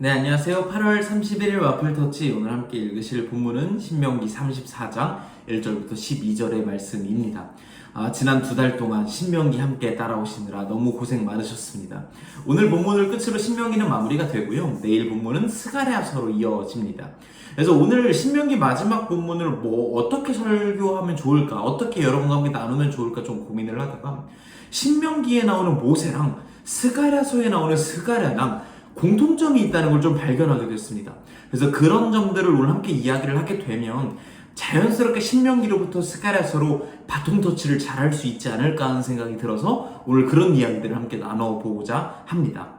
네, 안녕하세요. 8월 31일 와플 터치 오늘 함께 읽으실 본문은 신명기 34장 1절부터 12절의 말씀입니다. 아, 지난 두 달 동안 신명기 함께 따라오시느라 너무 고생 많으셨습니다. 오늘 본문을 끝으로 신명기는 마무리가 되고요. 내일 본문은 스가랴서로 이어집니다. 그래서 오늘 신명기 마지막 본문을 뭐 어떻게 설교하면 좋을까, 어떻게 여러분과 함께 나누면 좋을까 좀 고민을 하다가 신명기에 나오는 모세랑 스가랴서에 나오는 스가랴랑 공통점이 있다는 걸 좀 발견하게 됐습니다. 그래서 그런 점들을 오늘 함께 이야기를 하게 되면 자연스럽게 신명기로부터 스가랴서로 바통 터치를 잘할 수 있지 않을까 하는 생각이 들어서 오늘 그런 이야기들을 함께 나눠보고자 합니다.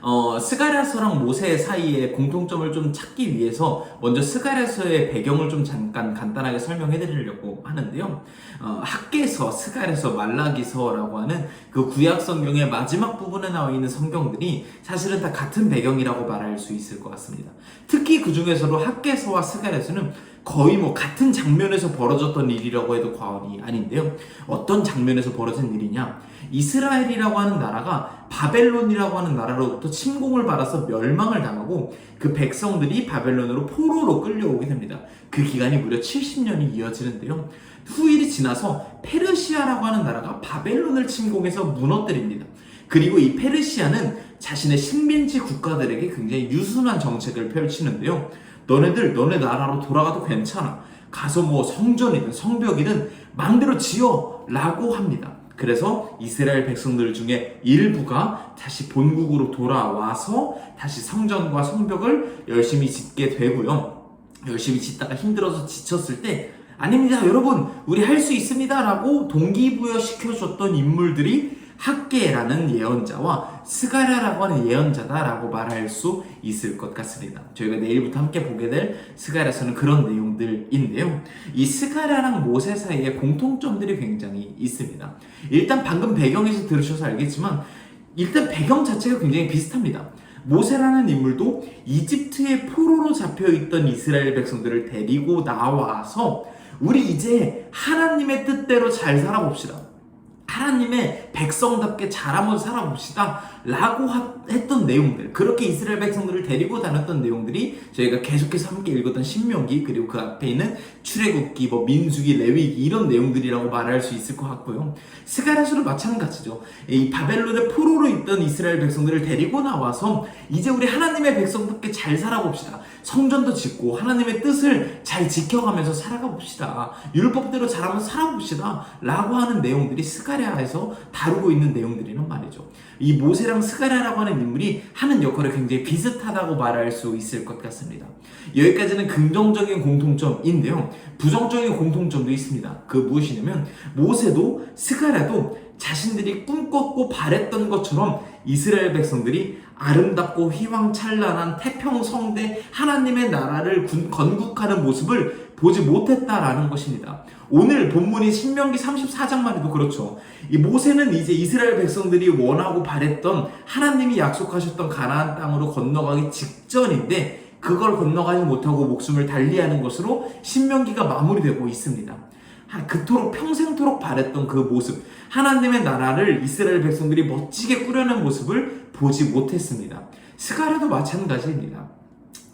어, 스가랴서랑 모세 사이의 공통점을 좀 찾기 위해서 먼저 스가랴서의 배경을 좀 잠깐 간단하게 설명해 드리려고 하는데요. 어, 학계서, 스가랴서, 말라기서라고 하는 그 구약 성경의 마지막 부분에 나와 있는 성경들이 사실은 다 같은 배경이라고 말할 수 있을 것 같습니다. 특히 그 중에서도 학계서와 스가랴서는 거의 뭐 같은 장면에서 벌어졌던 일이라고 해도 과언이 아닌데요. 어떤 장면에서 벌어진 일이냐? 이스라엘이라고 하는 나라가 바벨론이라고 하는 나라로부터 침공을 받아서 멸망을 당하고 그 백성들이 바벨론으로 포로로 끌려오게 됩니다. 그 기간이 무려 70년이 이어지는데요. 후일이 지나서 페르시아라고 하는 나라가 바벨론을 침공해서 무너뜨립니다. 그리고 이 페르시아는 자신의 식민지 국가들에게 굉장히 유순한 정책을 펼치는데요. 너네들 너네 나라로 돌아가도 괜찮아. 가서 뭐 성전이든 성벽이든 마음대로 지어 라고 합니다. 그래서 이스라엘 백성들 중에 일부가 다시 본국으로 돌아와서 다시 성전과 성벽을 열심히 짓게 되고요. 열심히 짓다가 힘들어서 지쳤을 때 아닙니다. 여러분, 우리 할 수 있습니다. 라고 동기부여 시켜줬던 인물들이 학계라는 예언자와 스가랴라고 하는 예언자다라고 말할 수 있을 것 같습니다. 저희가 내일부터 함께 보게 될 스가랴서는 그런 내용들인데요. 이 스가랴랑 모세 사이에 공통점들이 굉장히 있습니다. 일단 방금 배경에서 들으셔서 알겠지만 일단 배경 자체가 굉장히 비슷합니다. 모세라는 인물도 이집트의 포로로 잡혀 있던 이스라엘 백성들을 데리고 나와서 우리 이제 하나님의 뜻대로 잘 살아봅시다. 하나님의 백성답게 잘 한번 살아봅시다. 라고 하, 했던 내용들. 그렇게 이스라엘 백성들을 데리고 다녔던 내용들이 저희가 계속해서 함께 읽었던 신명기, 그리고 그 앞에 있는 출애굽기, 뭐 민수기, 레위기, 이런 내용들이라고 말할 수 있을 것 같고요. 스가랴서도 마찬가지죠. 이 바벨론의 포로로 있던 이스라엘 백성들을 데리고 나와서 이제 우리 하나님의 백성답게 잘 살아봅시다. 성전도 짓고 하나님의 뜻을 잘 지켜가면서 살아가 봅시다. 율법대로 잘 한번 살아봅시다. 라고 하는 내용들이 스가랴에서 다루고 있는 내용들이란 말이죠. 이 모세랑 스가랴라고 하는 인물이 하는 역할이 굉장히 비슷하다고 말할 수 있을 것 같습니다. 여기까지는 긍정적인 공통점인데요. 부정적인 공통점도 있습니다. 그 무엇이냐면 모세도 스가랴도 자신들이 꿈꿨고 바랬던 것처럼 이스라엘 백성들이 아름답고 휘황찬란한 태평성대 하나님의 나라를 건국하는 모습을 보지 못했다라는 것입니다. 오늘 본문이 신명기 34장만 해도 그렇죠. 이 모세는 이제 이스라엘 백성들이 원하고 바랬던 하나님이 약속하셨던 가나안 땅으로 건너가기 직전인데 그걸 건너가지 못하고 목숨을 달리하는 것으로 신명기가 마무리되고 있습니다. 그토록 평생토록 바랬던 그 모습, 하나님의 나라를 이스라엘 백성들이 멋지게 꾸려낸 모습을 보지 못했습니다. 스가랴도 마찬가지입니다.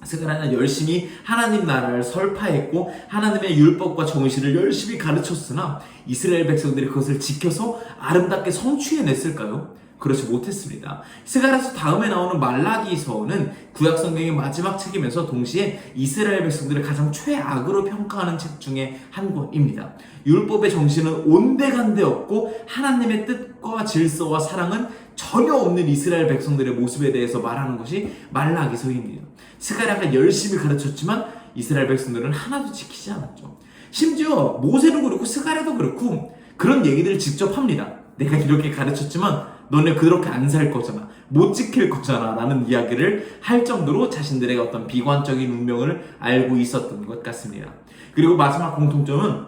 스가랴는 열심히 하나님 나라를 설파했고 하나님의 율법과 정의를 열심히 가르쳤으나 이스라엘 백성들이 그것을 지켜서 아름답게 성취해냈을까요? 그렇지 못했습니다. 스가랴서 다음에 나오는 말라기서는 구약 성경의 마지막 책이면서 동시에 이스라엘 백성들을 가장 최악으로 평가하는 책 중에 한 권입니다. 율법의 정신은 온데간데 없고 하나님의 뜻과 질서와 사랑은 전혀 없는 이스라엘 백성들의 모습에 대해서 말하는 것이 말라기서입니다. 스가랴가 열심히 가르쳤지만 이스라엘 백성들은 하나도 지키지 않았죠. 심지어 모세도 그렇고 스가랴도 그렇고 그런 얘기들을 직접 합니다. 내가 이렇게 가르쳤지만 너네 그렇게 안 살 거잖아. 못 지킬 거잖아. 라는 이야기를 할 정도로 자신들의 어떤 비관적인 운명을 알고 있었던 것 같습니다. 그리고 마지막 공통점은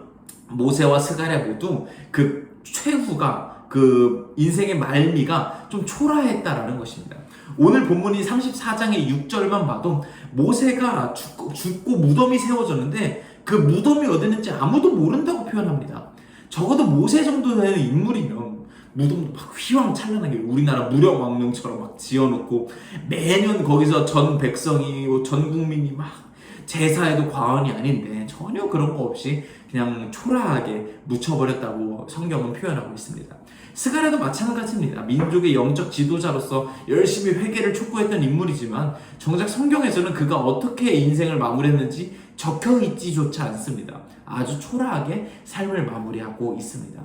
모세와 스가랴 모두 그 최후가 그 인생의 말미가 좀 초라했다라는 것입니다. 오늘 본문이 34장의 6절만 봐도 모세가 죽고, 죽고 무덤이 세워졌는데 그 무덤이 어디 있는지 아무도 모른다고 표현합니다. 적어도 모세 정도 되는 인물이면 무덤도 막 휘황찬란하게 우리나라 무령왕릉처럼 막 지어놓고 매년 거기서 전 백성이 전 국민이 막 제사에도 과언이 아닌데 전혀 그런 거 없이 그냥 초라하게 묻혀버렸다고 성경은 표현하고 있습니다. 스가랴도 마찬가지입니다. 민족의 영적 지도자로서 열심히 회개를 촉구했던 인물이지만 정작 성경에서는 그가 어떻게 인생을 마무리했는지 적혀 있지조차 않습니다. 아주 초라하게 삶을 마무리하고 있습니다.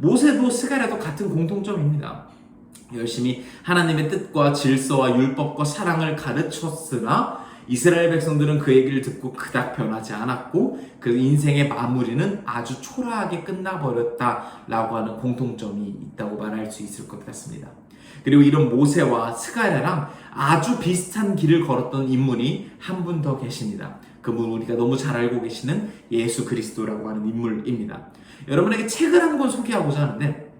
모세도 스가랴도 같은 공통점입니다. 열심히 하나님의 뜻과 질서와 율법과 사랑을 가르쳤으나 이스라엘 백성들은 그 얘기를 듣고 그닥 변하지 않았고 그 인생의 마무리는 아주 초라하게 끝나버렸다라고 하는 공통점이 있다고 말할 수 있을 것 같습니다. 그리고 이런 모세와 스가랴랑 아주 비슷한 길을 걸었던 인물이 한 분 더 계십니다. 그분 우리가 너무 잘 알고 계시는 예수 그리스도라고 하는 인물입니다. 여러분에게 책을 한 권 소개하고자 하는데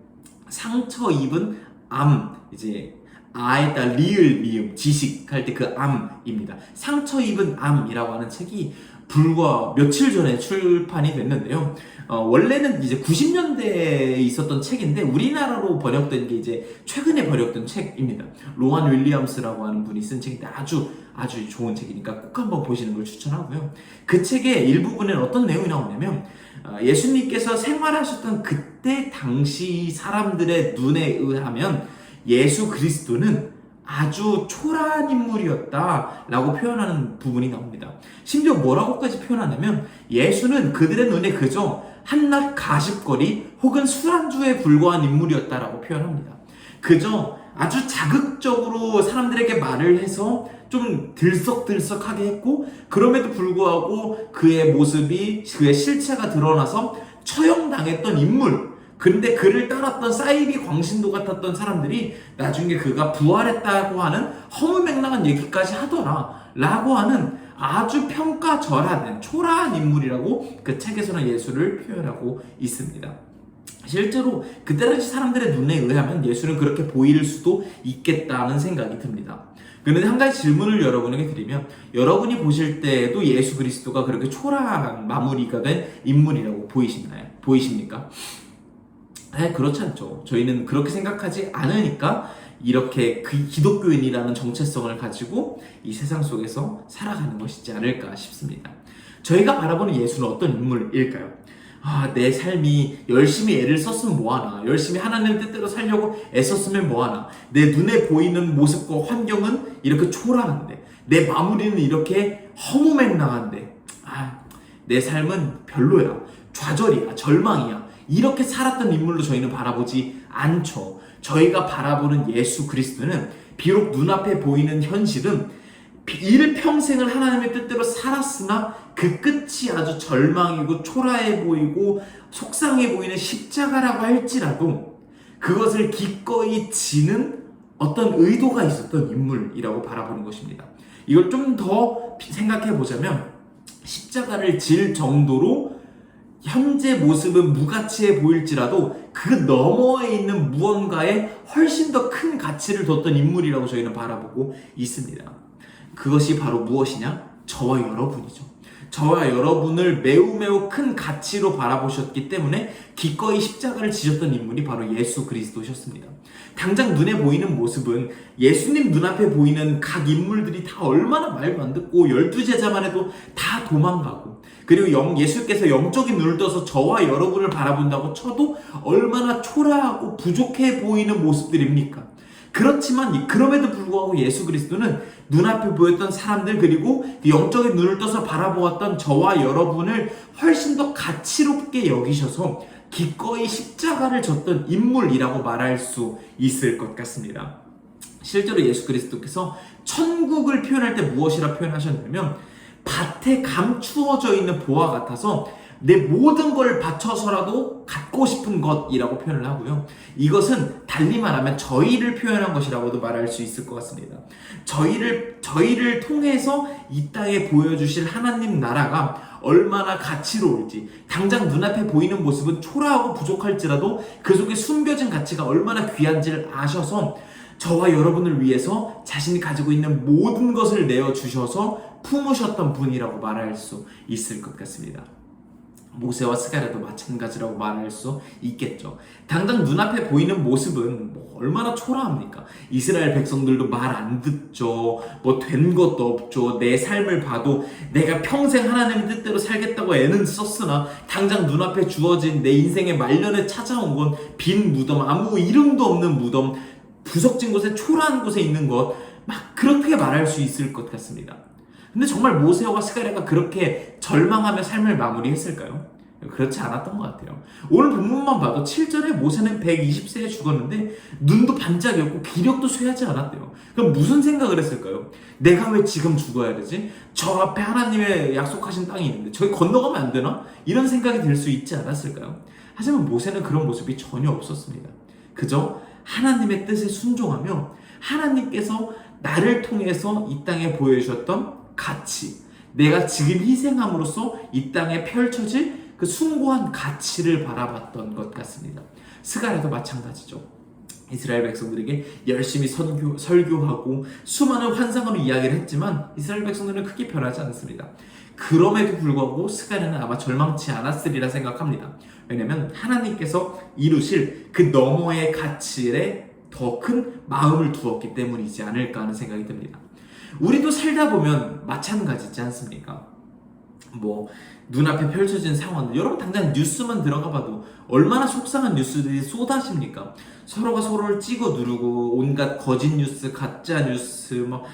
상처 입은 암 이제 아에다 리을 미음 지식 할 때 그 암입니다. 상처 입은 암이라고 하는 책이 불과 며칠 전에 출판이 됐는데요. 어, 원래는 이제 90년대에 있었던 책인데 우리나라로 번역된 게 이제 최근에 번역된 책입니다. 로한 윌리엄스라고 하는 분이 쓴 책인데 아주 아주 좋은 책이니까 꼭 한번 보시는 걸 추천하고요. 그 책의 일부분에 어떤 내용이 나오냐면 어, 예수님께서 생활하셨던 그때 당시 사람들의 눈에 의하면 예수 그리스도는 아주 초라한 인물이었다라고 표현하는 부분이 나옵니다. 심지어 뭐라고까지 표현하냐면 예수는 그들의 눈에 그저 한낱 가십거리 혹은 술안주에 불과한 인물이었다라고 표현합니다. 그저 아주 자극적으로 사람들에게 말을 해서 좀 들썩들썩하게 했고 그럼에도 불구하고 그의 모습이 그의 실체가 드러나서 처형당했던 인물 근데 그를 따랐던 사이비 광신도 같았던 사람들이 나중에 그가 부활했다고 하는 허무맹랑한 얘기까지 하더라 라고 하는 아주 평가절하된 초라한 인물이라고 그 책에서는 예수를 표현하고 있습니다. 실제로 그때 당시 사람들의 눈에 의하면 예수는 그렇게 보일 수도 있겠다는 생각이 듭니다. 그런데 한 가지 질문을 여러분에게 드리면 여러분이 보실 때에도 예수 그리스도가 그렇게 초라한 마무리가 된 인물이라고 보이시나요? 보이십니까? 네, 그렇지 않죠. 저희는 그렇게 생각하지 않으니까 이렇게 그 기독교인이라는 정체성을 가지고 이 세상 속에서 살아가는 것이지 않을까 싶습니다. 저희가 바라보는 예수는 어떤 인물일까요? 아, 내 삶이 열심히 애를 썼으면 뭐하나. 열심히 하나님 뜻대로 살려고 애썼으면 뭐하나. 내 눈에 보이는 모습과 환경은 이렇게 초라한데. 내 마무리는 이렇게 허무맹랑한데. 아, 내 삶은 별로야. 좌절이야. 절망이야. 이렇게 살았던 인물로 저희는 바라보지 않죠. 저희가 바라보는 예수 그리스도는 비록 눈앞에 보이는 현실은 일평생을 하나님의 뜻대로 살았으나 그 끝이 아주 절망이고 초라해 보이고 속상해 보이는 십자가라고 할지라도 그것을 기꺼이 지는 어떤 의도가 있었던 인물이라고 바라보는 것입니다. 이걸 좀 더 생각해 보자면 십자가를 질 정도로 현재 모습은 무가치해 보일지라도 그 너머에 있는 무언가에 훨씬 더 큰 가치를 뒀던 인물이라고 저희는 바라보고 있습니다. 그것이 바로 무엇이냐? 저와 여러분이죠. 저와 여러분을 매우 매우 큰 가치로 바라보셨기 때문에 기꺼이 십자가를 지셨던 인물이 바로 예수 그리스도셨습니다. 당장 눈에 보이는 모습은 예수님 눈앞에 보이는 각 인물들이 다 얼마나 말도 안 듣고 열두 제자만 해도 다 도망가고 그리고 영, 예수께서 영적인 눈을 떠서 저와 여러분을 바라본다고 쳐도 얼마나 초라하고 부족해 보이는 모습들입니까? 그렇지만 그럼에도 불구하고 예수 그리스도는 눈앞에 보였던 사람들 그리고 영적인 눈을 떠서 바라보았던 저와 여러분을 훨씬 더 가치롭게 여기셔서 기꺼이 십자가를 졌던 인물이라고 말할 수 있을 것 같습니다. 실제로 예수 그리스도께서 천국을 표현할 때 무엇이라 표현하셨냐면 밭에 감추어져 있는 보화 같아서 내 모든 걸 바쳐서라도 갖고 싶은 것이라고 표현을 하고요. 이것은 달리 말하면 저희를 표현한 것이라고도 말할 수 있을 것 같습니다. 저희를 저희를 통해서 이 땅에 보여주실 하나님 나라가 얼마나 가치로울지 당장 눈앞에 보이는 모습은 초라하고 부족할지라도 그 속에 숨겨진 가치가 얼마나 귀한지를 아셔서 저와 여러분을 위해서 자신이 가지고 있는 모든 것을 내어 주셔서 품으셨던 분이라고 말할 수 있을 것 같습니다. 모세와 스가랴도 마찬가지라고 말할 수 있겠죠. 당장 눈앞에 보이는 모습은 뭐 얼마나 초라합니까? 이스라엘 백성들도 말 안 듣죠. 뭐 된 것도 없죠. 내 삶을 봐도 내가 평생 하나님의 뜻대로 살겠다고 애는 썼으나 당장 눈앞에 주어진 내 인생의 말년에 찾아온 건 빈 무덤, 아무 이름도 없는 무덤, 부석진 곳에 초라한 곳에 있는 것, 막 그렇게 말할 수 있을 것 같습니다. 근데 정말 모세와 스가랴가 그렇게 절망하며 삶을 마무리했을까요? 그렇지 않았던 것 같아요. 오늘 본문만 봐도 7절에 모세는 120세에 죽었는데 눈도 반짝이었고 기력도 쇠하지 않았대요. 그럼 무슨 생각을 했을까요? 내가 왜 지금 죽어야 되지? 저 앞에 하나님의 약속하신 땅이 있는데 저기 건너가면 안 되나? 이런 생각이 들 수 있지 않았을까요? 하지만 모세는 그런 모습이 전혀 없었습니다. 그저 하나님의 뜻에 순종하며 하나님께서 나를 통해서 이 땅에 보여주셨던 가치, 내가 지금 희생함으로써 이 땅에 펼쳐질 그 숭고한 가치를 바라봤던 것 같습니다. 스가랴도 마찬가지죠. 이스라엘 백성들에게 열심히 선교, 설교하고 수많은 환상으로 이야기를 했지만 이스라엘 백성들은 크게 변하지 않습니다. 그럼에도 불구하고 스가랴는 아마 절망치 않았으리라 생각합니다. 왜냐하면 하나님께서 이루실 그 너머의 가치에 더 큰 마음을 두었기 때문이지 않을까 하는 생각이 듭니다. 우리도 살다 보면 마찬가지지 않습니까? 뭐 눈앞에 펼쳐진 상황들 여러분 당장 뉴스만 들어가 봐도 얼마나 속상한 뉴스들이 쏟아집니까? 서로가 서로를 찍어 누르고 온갖 거짓 뉴스, 가짜 뉴스, 뭐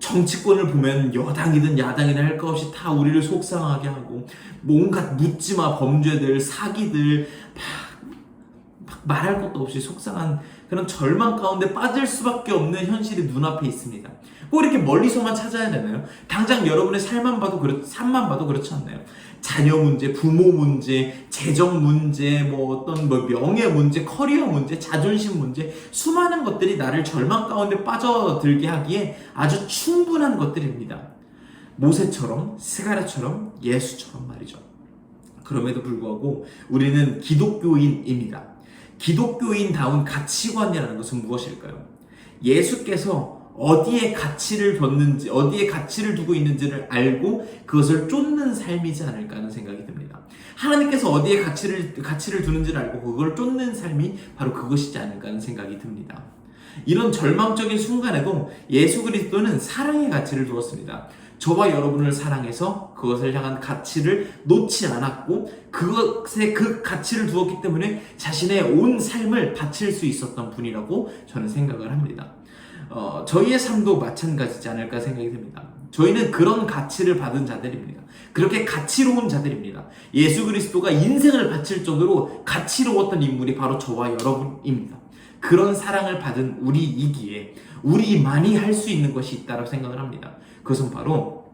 정치권을 보면 여당이든 야당이든 할 것 없이 다 우리를 속상하게 하고 뭐 온갖 묻지마 범죄들, 사기들 막, 막 말할 것도 없이 속상한 그런 절망 가운데 빠질 수밖에 없는 현실이 눈앞에 있습니다. 꼭 이렇게 멀리서만 찾아야 되나요? 당장 여러분의 삶만 봐도 그렇, 삶만 봐도 그렇지 않나요? 자녀 문제, 부모 문제, 재정 문제, 뭐 어떤 뭐 명예 문제, 커리어 문제, 자존심 문제, 수많은 것들이 나를 절망 가운데 빠져들게 하기에 아주 충분한 것들입니다. 모세처럼, 스가랴처럼, 예수처럼 말이죠. 그럼에도 불구하고 우리는 기독교인입니다. 기독교인다운 가치관이라는 것은 무엇일까요? 예수께서 어디에 가치를 뒀는지, 어디에 가치를 두고 있는지를 알고 그것을 쫓는 삶이지 않을까 하는 생각이 듭니다. 하나님께서 어디에 가치를, 가치를 두는지를 알고 그걸 쫓는 삶이 바로 그것이지 않을까 하는 생각이 듭니다. 이런 절망적인 순간에도 예수 그리스도는 사랑의 가치를 두었습니다. 저와 여러분을 사랑해서 그것을 향한 가치를 놓지 않았고 그것에 그 가치를 두었기 때문에 자신의 온 삶을 바칠 수 있었던 분이라고 저는 생각을 합니다. 어, 저희의 삶도 마찬가지지 않을까 생각이 듭니다. 저희는 그런 가치를 받은 자들입니다. 그렇게 가치로운 자들입니다. 예수 그리스도가 인생을 바칠 정도로 가치로웠던 인물이 바로 저와 여러분입니다. 그런 사랑을 받은 우리이기에 우리만이 할 수 있는 것이 있다고 생각을 합니다. 그것은 바로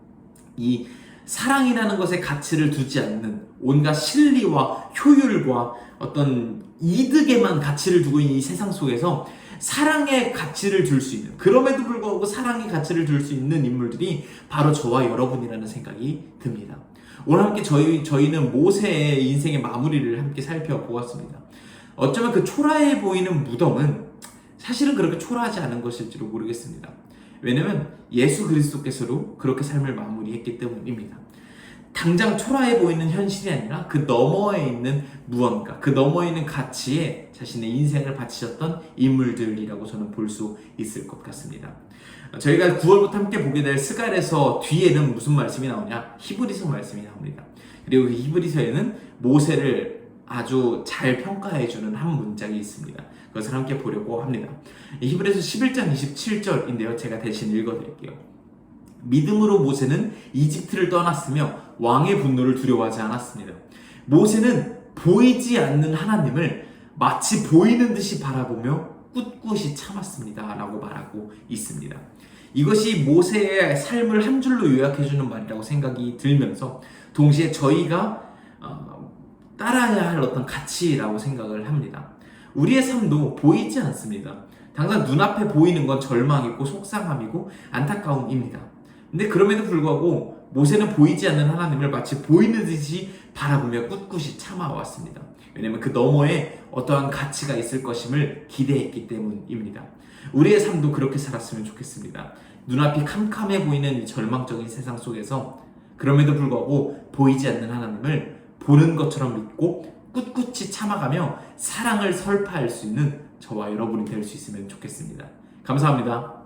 이 사랑이라는 것에 가치를 두지 않는 온갖 실리와 효율과 어떤 이득에만 가치를 두고 있는 이 세상 속에서 사랑의 가치를 줄 수 있는 그럼에도 불구하고 사랑의 가치를 줄 수 있는 인물들이 바로 저와 여러분이라는 생각이 듭니다. 오늘 함께 저희 저희는 모세의 인생의 마무리를 함께 살펴보았습니다. 어쩌면 그 초라해 보이는 무덤은 사실은 그렇게 초라하지 않은 것일지도 모르겠습니다. 왜냐면 예수 그리스도께서도 그렇게 삶을 마무리했기 때문입니다. 당장 초라해 보이는 현실이 아니라 그 너머에 있는 무언가, 그 너머에 있는 가치에 자신의 인생을 바치셨던 인물들이라고 저는 볼 수 있을 것 같습니다. 저희가 9월부터 함께 보게 될 스갈에서 뒤에는 무슨 말씀이 나오냐? 히브리서 말씀이 나옵니다. 그리고 그 히브리서에는 모세를 아주 잘 평가해주는 한 문장이 있습니다. 그것을 함께 보려고 합니다. 히브리서 11장 27절인데요. 제가 대신 읽어드릴게요. 믿음으로 모세는 이집트를 떠났으며 왕의 분노를 두려워하지 않았습니다. 모세는 보이지 않는 하나님을 마치 보이는 듯이 바라보며 꿋꿋이 참았습니다. 라고 말하고 있습니다. 이것이 모세의 삶을 한 줄로 요약해주는 말이라고 생각이 들면서 동시에 저희가 어, 따라야 할 어떤 가치라고 생각을 합니다. 우리의 삶도 보이지 않습니다. 당장 눈앞에 보이는 건 절망이고 속상함이고 안타까움입니다. 근데 그럼에도 불구하고 모세는 보이지 않는 하나님을 마치 보이는 듯이 바라보며 꿋꿋이 참아왔습니다. 왜냐하면 그 너머에 어떠한 가치가 있을 것임을 기대했기 때문입니다. 우리의 삶도 그렇게 살았으면 좋겠습니다. 눈앞이 캄캄해 보이는 절망적인 세상 속에서 그럼에도 불구하고 보이지 않는 하나님을 보는 것처럼 믿고 꿋꿋이 참아가며 사랑을 설파할 수 있는 저와 여러분이 될 수 있으면 좋겠습니다. 감사합니다.